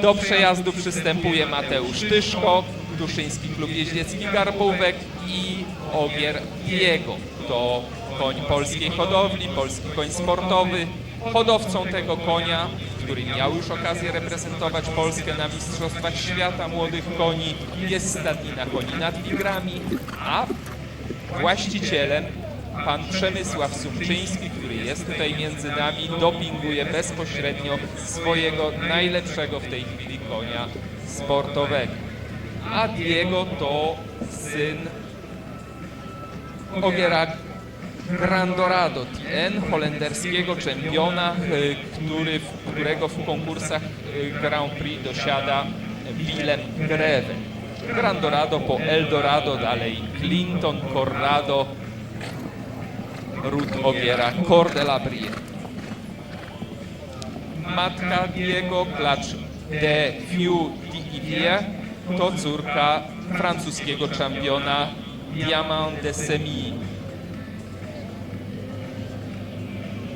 Do przejazdu przystępuje Mateusz Tyszko, Tuszyński Klub Jeździecki Garbówek i Ogier Diego. To koń polskiej hodowli, polski koń sportowy. Hodowcą tego konia, który miał już okazję reprezentować Polskę na Mistrzostwach Świata Młodych Koni, jest stadnina koni nad Wigrami, a właścicielem pan Przemysław Sumczyński, który jest tutaj między nami, dopinguje bezpośrednio swojego najlepszego w tej chwili konia sportowego. A Diego to syn Ogiera Grandorado TN, holenderskiego czempiona, y, który, którego w konkursach y, Grand Prix dosiada Willem Greve. Grandorado po Eldorado, dalej Clinton, Corrado, ród Ogiera, Cor de la Brie. Matka Diego, klacz de Fiu d'Ivier, to córka francuskiego czempiona Diamant de Semilly.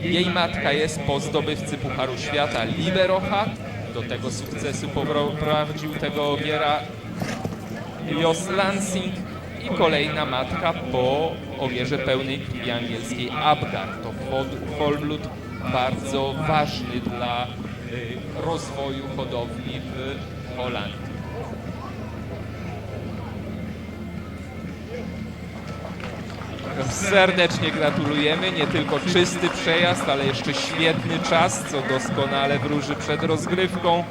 Jej matka jest po zdobywcy Pucharu Świata Liberocha. Do tego sukcesu poprowadził tego ogiera Jos Lansing i kolejna matka po ogierze pełnej krwi angielskiej Abgar. To Volblut bardzo ważny dla y, rozwoju hodowli w Holandii. Serdecznie gratulujemy. Nie tylko czysty przejazd, ale jeszcze świetny czas, co doskonale wróży przed rozgrywką.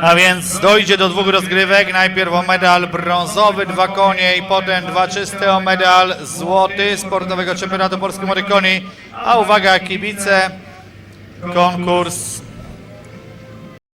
A więc dojdzie do dwóch rozgrywek. Najpierw o medal brązowy, dwa konie i potem dwa czyste o medal złoty sportowego czempionatu Polski Młodych Koni. A uwaga kibice, konkurs